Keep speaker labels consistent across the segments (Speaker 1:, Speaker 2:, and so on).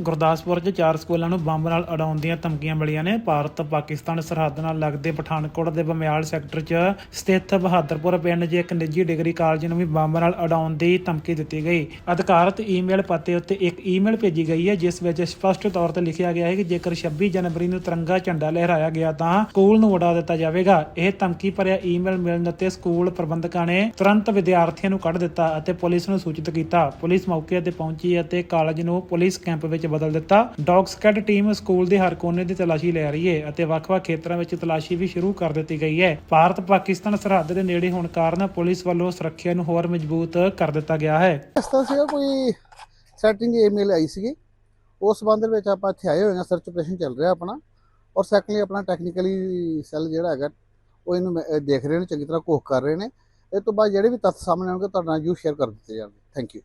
Speaker 1: ਗੁਰਦਾਸਪੁਰ 'ਚ ਚਾਰ ਸਕੂਲਾਂ ਨੂੰ ਬੰਬ ਨਾਲ ਉਡਾਉਣ ਦੀਆਂ ਧਮਕੀਆਂ ਮਿਲੀਆਂ ਨੇ। ਭਾਰਤ, ਪਾਕਿਸਤਾਨ, ਸਰਹੱਦ ਨਾਲ ਲੱਗਦੇ ਪਠਾਨਕੋਟ ਦੇ ਬਮਿਆਲ ਸੈਕਟਰ 'ਚ ਸਥਿਤ ਬਹਾਦਰਪੁਰ ਪਿੰਡ 'ਚ ਇੱਕ ਨਿੱਜੀ ਡਿਗਰੀ ਕਾਲਜ ਨੂੰ ਵੀ ਬੰਬ ਨਾਲ ਉਡਾਉਣ ਦੀ ਧਮਕੀ ਦਿੱਤੀ ਗਈ। ਅਧਿਕਾਰਤ ਈਮੇਲ ਪਤੇ ਉੱਤੇ ਇੱਕ ਈਮੇਲ ਭੇਜੀ ਗਈ ਹੈ, ਜਿਸ ਵਿੱਚ ਸਪਸ਼ਟ ਤੌਰ ਤੇ ਲਿਖਿਆ ਗਿਆ ਹੈ ਕਿ ਜੇਕਰ 26 ਜਨਵਰੀ ਨੂੰ ਤਿਰੰਗਾ ਝੰਡਾ ਲਹਿਰਾਇਆ ਗਿਆ ਤਾਂ ਸਕੂਲ ਨੂੰ ਉਡਾ ਦਿੱਤਾ ਜਾਵੇਗਾ। ਇਹ ਧਮਕੀ ਭਰਿਆ ਈਮੇਲ ਮਿਲਣ ਅਤੇ ਸਕੂਲ ਪ੍ਰਬੰਧਕਾਂ ਨੇ ਤੁਰੰਤ ਵਿਦਿਆਰਥੀਆਂ ਨੂੰ ਕੱਢ ਦਿੱਤਾ ਅਤੇ ਪੁਲਿਸ ਨੂੰ ਸੂਚਿਤ ਕੀਤਾ। ਪੁਲਿਸ ਮੌਕੇ ਤੇ ਪਹੁੰਚੀ ਅਤੇ ਕਾਲਜ ਨੂੰ ਪੁਲਿਸ ਕੈਂਪ ਵਿੱਚ ਬਦਲ ਦਿੱਤਾ। ਡੌਗ ਸਕੈਡ ਟੀਮ ਸਕੂਲ ਦੇ ਹਰ ਕੋਨੇ ਦੀ ਤਲਾਸ਼ੀ ਲੈ ਰਹੀ ਹੈ ਅਤੇ ਵੱਖ-ਵੱਖ ਖੇਤਰਾਂ ਵਿੱਚ ਤਲਾਸ਼ੀ ਵੀ ਸ਼ੁਰੂ ਕਰ ਦਿੱਤੀ ਗਈ ਹੈ। ਭਾਰਤ ਪਾਕਿਸਤਾਨ ਸਰਹੱਦ ਦੇ ਨੇੜੇ ਹੋਣ ਕਾਰਨ ਪੁਲਿਸ ਵੱਲੋਂ ਸੁਰੱਖਿਆ ਨੂੰ ਹੋਰ ਮਜ਼ਬੂਤ ਕਰ ਦਿੱਤਾ ਗਿਆ ਹੈ।
Speaker 2: ਇਸ ਤਰ੍ਹਾਂ ਸੀਗਾ, ਕੋਈ ਸੈਟਿੰਗ ਈਮੇਲ ਆਈ ਸੀਗੀ। ਉਸ ਸੰਬੰਧ ਵਿੱਚ ਆਪਾਂ ਇੱਥੇ ਆਏ ਹੋਏ ਹਾਂ ਸਰਚ ਆਪਰੇਸ਼ਨ ਚੱਲ ਰਿਹਾ ਆਪਣਾ। ਔਰ ਸੈਕੰਡਲੀ ਆਪਣਾ ਟੈਕਨੀਕਲੀ ਸੈੱਲ ਜਿਹੜਾ ਹੈਗਾ, ਉਹ ਇਹਨੂੰ ਦੇਖ ਰਹੇ ਨੇ, ਚੰਗੀ ਤਰ੍ਹਾਂ ਕੋਖ ਕਰ ਰਹੇ ਨੇ। ਇਹ ਤੋਂ ਬਾਅਦ ਜਿਹੜੇ ਵੀ ਤੱਥ ਸਾਹਮਣੇ ਆਉਣਗੇ, ਤੁਹਾਡੇ ਨਾਲ ਯੂ ਸ਼ੇਅਰ ਕਰ ਦਿੱਤੇ ਜਾਣਗੇ। ਥੈਂਕ ਯੂ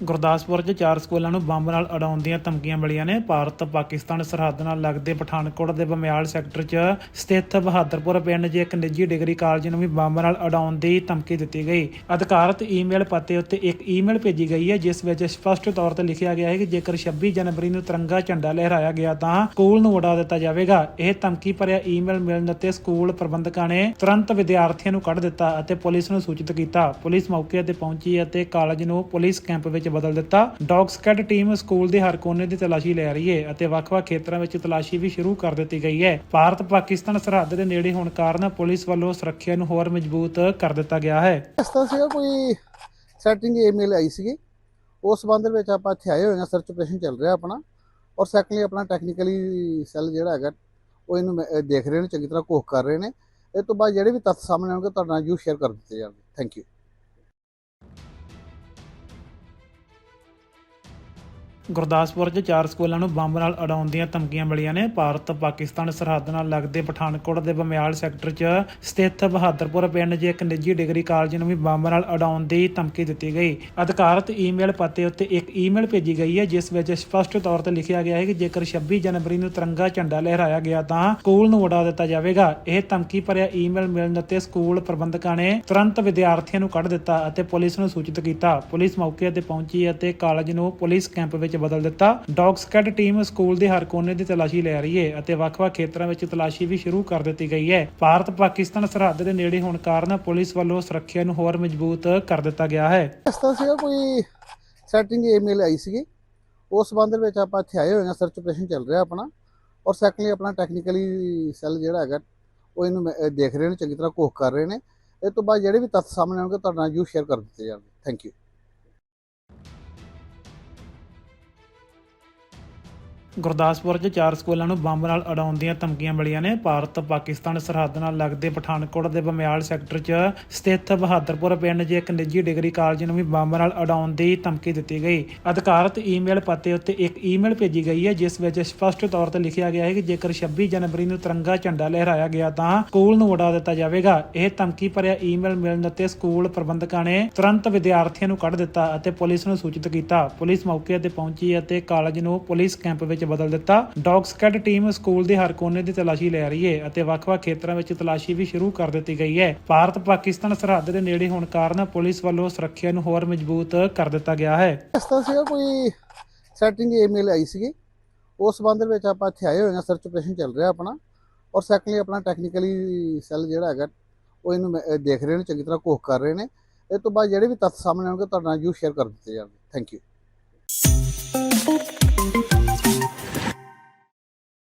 Speaker 1: ਗੁਰਦਾਸਪੁਰ 'ਚ ਚਾਰ ਸਕੂਲਾਂ ਨੂੰ ਬੰਬ ਨਾਲ ਉਡਾਉਣ ਦੀਆਂ ਧਮਕੀਆਂ ਮਿਲੀਆਂ ਨੇ। ਭਾਰਤ, ਪਾਕਿਸਤਾਨ, ਸਰਹੱਦ ਨਾਲ ਲੱਗਦੇ ਪਠਾਨਕੋਟ ਦੇ ਬਮਿਆਲ ਸੈਕਟਰ 'ਚ ਸਥਿਤ ਬਹਾਦਰਪੁਰ ਪਿੰਡ 'ਚ ਇੱਕ ਨਿੱਜੀ ਡਿਗਰੀ ਕਾਲਜ ਨੂੰ ਵੀ ਬੰਬ ਨਾਲ ਉਡਾਉਣ ਦੀ ਧਮਕੀ ਦਿੱਤੀ ਗਈ। ਅਧਿਕਾਰਤ ਈਮੇਲ ਪਤੇ ਉੱਤੇ ਇੱਕ ਈਮੇਲ ਭੇਜੀ ਗਈ ਹੈ, ਜਿਸ ਵਿੱਚ ਸਪਸ਼ਟ ਤੌਰ ਤੇ ਲਿਖਿਆ ਗਿਆ ਹੈ ਕਿ ਜੇਕਰ 26 ਜਨਵਰੀ ਨੂੰ ਤਿਰੰਗਾ ਝੰਡਾ ਲਹਿਰਾਇਆ ਗਿਆ ਤਾਂ ਸਕੂਲ ਨੂੰ ਉਡਾ ਦਿੱਤਾ ਜਾਵੇਗਾ। ਇਹ ਧਮਕੀ ਭਰਿਆ ਈਮੇਲ ਮਿਲਣ ਉੱਤੇ ਸਕੂਲ ਪ੍ਰਬੰਧਕਾਂ ਨੇ ਤੁਰੰਤ ਵਿਦਿਆਰਥੀਆਂ ਨੂੰ ਕੱਢ ਦਿੱਤਾ ਅਤੇ ਪੁਲਿਸ ਨੂੰ ਸੂਚਿਤ ਕੀਤਾ। ਪੁਲਿਸ ਮੌਕੇ ਤੇ ਪਹੁੰਚੀ ਅਤੇ ਕਾਲਜ ਨੂੰ ਪੁਲਿਸ ਕੈਂਪ ਵਿੱਚ ਬਦਲ ਦਿੱਤਾ। ਡੌਗ ਸਕੈਡ ਟੀਮ ਸਕੂਲ ਦੇ ਹਰ ਕੋਨੇ ਦੀ ਤਲਾਸ਼ੀ ਲੈ ਰਹੀ ਹੈ ਅਤੇ ਵੱਖ-ਵੱਖ ਖੇਤਰਾਂ ਵਿੱਚ ਤਲਾਸ਼ੀ ਵੀ ਸ਼ੁਰੂ ਕਰ ਦਿੱਤੀ ਗਈ ਹੈ। ਭਾਰਤ ਪਾਕਿਸਤਾਨ ਸਰਹੱਦ ਦੇ ਨੇੜੇ ਹੋਣ ਕਾਰਨ ਪੁਲਿਸ ਵੱਲੋਂ ਸੁਰੱਖਿਆ ਨੂੰ ਹੋਰ ਮਜ਼ਬੂਤ ਕਰ ਦਿੱਤਾ ਗਿਆ ਹੈ।
Speaker 2: ਇਸ ਤਰ੍ਹਾਂ ਸੀਗਾ, ਕੋਈ ਸੈਟਿੰਗ ਈਮੇਲ ਆਈ ਸੀਗੀ। ਉਸ ਸੰਬੰਧ ਵਿੱਚ ਆਪਾਂ ਇੱਥੇ ਆਏ ਹੋਏ ਹਾਂ ਸਰਚ ਆਪਰੇਸ਼ਨ ਚੱਲ ਰਿਹਾ ਆਪਣਾ। ਔਰ ਸੈਕੰਡਲੀ ਆਪਣਾ ਟੈਕਨੀਕਲੀ ਸੈੱਲ ਜਿਹੜਾ ਹੈਗਾ, ਉਹ ਇਹਨੂੰ ਦੇਖ ਰਹੇ ਨੇ, ਚੰਗੀ ਤਰ੍ਹਾਂ ਕੋਖ ਕਰ ਰਹੇ ਨੇ। ਇਹ ਤੋਂ ਬਾਅਦ ਜਿਹੜੇ ਵੀ ਤੱਥ ਸਾਹਮਣੇ ਆਉਣਗੇ, ਤੁਹਾਡੇ ਨਾਲ ਯੂ ਸ਼ੇਅਰ ਕਰ ਦਿੱਤੇ ਜਾਣਗੇ। ਥੈਂਕ ਯੂ
Speaker 1: ਗੁਰਦਾਸਪੁਰ 'ਚ ਚਾਰ ਸਕੂਲਾਂ ਨੂੰ ਬੰਬ ਨਾਲ ਉਡਾਉਣ ਦੀਆਂ ਧਮਕੀਆਂ ਮਿਲੀਆਂ ਨੇ। ਭਾਰਤ, ਪਾਕਿਸਤਾਨ, ਸਰਹੱਦ ਨਾਲ ਲੱਗਦੇ ਪਠਾਨਕੋਟ ਦੇ ਬਮਿਆਲ ਸੈਕਟਰ 'ਚ ਸਥਿਤ ਬਹਾਦਰਪੁਰ ਪਿੰਡ 'ਚ ਇੱਕ ਨਿੱਜੀ ਡਿਗਰੀ ਕਾਲਜ ਨੂੰ ਵੀ ਬੰਬ ਨਾਲ ਉਡਾਉਣ ਦੀ ਧਮਕੀ ਦਿੱਤੀ ਗਈ। ਅਧਿਕਾਰਤ ਈਮੇਲ ਪਤੇ ਉੱਤੇ ਇੱਕ ਈਮੇਲ ਭੇਜੀ ਗਈ ਹੈ, ਜਿਸ ਵਿੱਚ ਸਪਸ਼ਟ ਤੌਰ ਤੇ ਲਿਖਿਆ ਗਿਆ ਹੈ ਕਿ ਜੇਕਰ 26 ਜਨਵਰੀ ਨੂੰ ਤਿਰੰਗਾ ਝੰਡਾ ਲਹਿਰਾਇਆ ਗਿਆ ਤਾਂ ਸਕੂਲ ਨੂੰ ਉਡਾ ਦਿੱਤਾ ਜਾਵੇਗਾ। ਇਹ ਧਮਕੀ ਭਰਿਆ ਈਮੇਲ ਮਿਲਣ ਉੱਤੇ ਸਕੂਲ ਪ੍ਰਬੰਧਕਾਂ ਨੇ ਤੁਰੰਤ ਵਿਦਿਆਰਥੀਆਂ ਨੂੰ ਕੱਢ ਦਿੱਤਾ ਅਤੇ ਪੁਲਿਸ ਨੂੰ ਸੂਚਿਤ ਕੀਤਾ। ਪੁਲਿਸ ਮੌਕੇ ਤੇ ਪਹੁੰਚੀ ਅਤੇ ਕਾਲਜ ਨੂੰ ਪੁਲਿਸ ਕੈਂਪ ਵਿੱਚ ਬਦਲ ਦਿੱਤਾ। ਡੌਗ ਸਕੈਡ ਟੀਮ ਸਕੂਲ ਦੇ ਹਰ ਕੋਨੇ ਦੀ ਤਲਾਸ਼ੀ ਲੈ ਰਹੀ ਹੈ ਅਤੇ ਵੱਖ-ਵੱਖ ਖੇਤਰਾਂ ਵਿੱਚ ਤਲਾਸ਼ੀ ਵੀ ਸ਼ੁਰੂ ਕਰ ਦਿੱਤੀ ਗਈ ਹੈ। ਭਾਰਤ ਪਾਕਿਸਤਾਨ ਸਰਹੱਦ ਦੇ ਨੇੜੇ ਹੋਣ ਕਾਰਨ ਪੁਲਿਸ ਵੱਲੋਂ ਸੁਰੱਖਿਆ ਨੂੰ ਹੋਰ ਮਜ਼ਬੂਤ ਕਰ ਦਿੱਤਾ ਗਿਆ ਹੈ।
Speaker 2: ਇਸ ਤਰ੍ਹਾਂ ਸੀਗਾ, ਕੋਈ ਸੈਟਿੰਗ ਈਮੇਲ ਆਈ ਸੀਗੀ। ਉਸ ਸੰਬੰਧ ਵਿੱਚ ਆਪਾਂ ਇੱਥੇ ਆਏ ਹੋਏ ਹਾਂ ਸਰਚ ਆਪਰੇਸ਼ਨ ਚੱਲ ਰਿਹਾ ਆਪਣਾ। ਔਰ ਸੈਕੰਡਲੀ ਆਪਣਾ ਟੈਕਨੀਕਲੀ ਸੈੱਲ ਜਿਹੜਾ ਹੈਗਾ, ਉਹ ਇਹਨੂੰ ਦੇਖ ਰਹੇ ਨੇ, ਚੰਗੀ ਤਰ੍ਹਾਂ ਕੋਖ ਕਰ ਰਹੇ ਨੇ। ਇਹ ਤੋਂ ਬਾਅਦ ਜਿਹੜੇ ਵੀ ਤੱਥ ਸਾਹਮਣੇ ਆਉਣਗੇ, ਤੁਹਾਡੇ ਨਾਲ ਯੂ ਸ਼ੇਅਰ ਕਰ ਦਿੱਤੇ ਜਾਣਗੇ। ਥੈਂਕ ਯੂ
Speaker 1: ਗੁਰਦਾਸਪੁਰ 'ਚ ਚਾਰ ਸਕੂਲਾਂ ਨੂੰ ਬੰਬ ਨਾਲ ਉਡਾਉਣ ਦੀਆਂ ਧਮਕੀਆਂ ਮਿਲੀਆਂ ਨੇ। ਭਾਰਤ, ਪਾਕਿਸਤਾਨ, ਸਰਹੱਦ ਨਾਲ ਲੱਗਦੇ ਪਠਾਨਕੋਟ ਦੇ ਬਮਿਆਲ ਸੈਕਟਰ 'ਚ ਸਥਿਤ ਬਹਾਦਰਪੁਰ ਪਿੰਡ 'ਚ ਇੱਕ ਨਿੱਜੀ ਡਿਗਰੀ ਕਾਲਜ ਨੂੰ ਵੀ ਬੰਬ ਨਾਲ ਉਡਾਉਣ ਦੀ ਧਮਕੀ ਦਿੱਤੀ ਗਈ। ਅਧਿਕਾਰਤ ਈਮੇਲ ਪਤੇ ਉੱਤੇ ਇੱਕ ਈਮੇਲ ਭੇਜੀ ਗਈ ਹੈ, ਜਿਸ ਵਿੱਚ ਸਪਸ਼ਟ ਤੌਰ ਤੇ ਲਿਖਿਆ ਗਿਆ ਹੈ ਕਿ ਜੇਕਰ 26 ਜਨਵਰੀ ਨੂੰ ਤਿਰੰਗਾ ਝੰਡਾ ਲਹਿਰਾਇਆ ਗਿਆ ਤਾਂ ਸਕੂਲ ਨੂੰ ਉਡਾ ਦਿੱਤਾ ਜਾਵੇਗਾ। ਇਹ ਧਮਕੀ ਭਰਿਆ ਈਮੇਲ ਮਿਲਣ ਉੱਤੇ ਸਕੂਲ ਪ੍ਰਬੰਧਕਾਂ ਨੇ ਤੁਰੰਤ ਵਿਦਿਆਰਥੀਆਂ ਨੂੰ ਕੱਢ ਦਿੱਤਾ ਅਤੇ ਪੁਲਿਸ ਨੂੰ ਸੂਚਿਤ ਕੀਤਾ। ਪੁਲਿਸ ਮੌਕੇ ਤੇ ਪਹੁੰਚੀ ਅਤੇ ਕਾਲਜ ਨੂੰ ਪੁਲਿਸ ਕੈਂਪ ਵਿੱਚ ਬਦਲ ਦਿੱਤਾ। ਡੌਗ ਸਕੈਡ ਟੀਮ ਸਕੂਲ ਦੇ ਹਰ ਕੋਨੇ ਦੀ ਤਲਾਸ਼ੀ ਲੈ ਰਹੀ ਹੈ ਅਤੇ ਵੱਖ-ਵੱਖ ਖੇਤਰਾਂ ਵਿੱਚ ਤਲਾਸ਼ੀ ਵੀ ਸ਼ੁਰੂ ਕਰ ਦਿੱਤੀ ਗਈ ਹੈ। ਭਾਰਤ ਪਾਕਿਸਤਾਨ ਸਰਹੱਦ ਦੇ ਨੇੜੇ ਹੋਣ ਕਾਰਨ ਪੁਲਿਸ ਵੱਲੋਂ ਸੁਰੱਖਿਆ ਨੂੰ ਹੋਰ ਮਜ਼ਬੂਤ ਕਰ ਦਿੱਤਾ ਗਿਆ ਹੈ।
Speaker 2: ਇਸ ਸੀਗਾ, ਕੋਈ ਸੈਟਿੰਗ ਈਮੇਲ ਆਈ ਸੀਗੀ। ਉਸ ਸੰਬੰਧ ਵਿੱਚ ਆਪਾਂ ਇੱਥੇ ਆਏ ਹੋਏ ਹਾਂ ਸਰਚ ਆਪਰੇਸ਼ਨ ਚੱਲ ਰਿਹਾ ਆਪਣਾ। ਔਰ ਸੈਕੰਡਲੀ ਆਪਣਾ ਟੈਕਨੀਕਲੀ ਸੈੱਲ ਜਿਹੜਾ ਹੈਗਾ, ਉਹ ਇਹਨੂੰ ਦੇਖ ਰਹੇ ਨੇ, ਚੰਗੀ ਤਰ੍ਹਾਂ ਕੋਖ ਕਰ ਰਹੇ ਨੇ। ਇਹ ਤੋਂ ਬਾਅਦ ਜਿਹੜੇ ਵੀ ਤੱਥ ਸਾਹਮਣੇ ਆਉਣਗੇ, ਤੁਹਾਡੇ ਨਾਲ ਯੂ ਸ਼ੇਅਰ ਕਰ ਦਿੱਤੇ ਜਾਣਗੇ। Thank you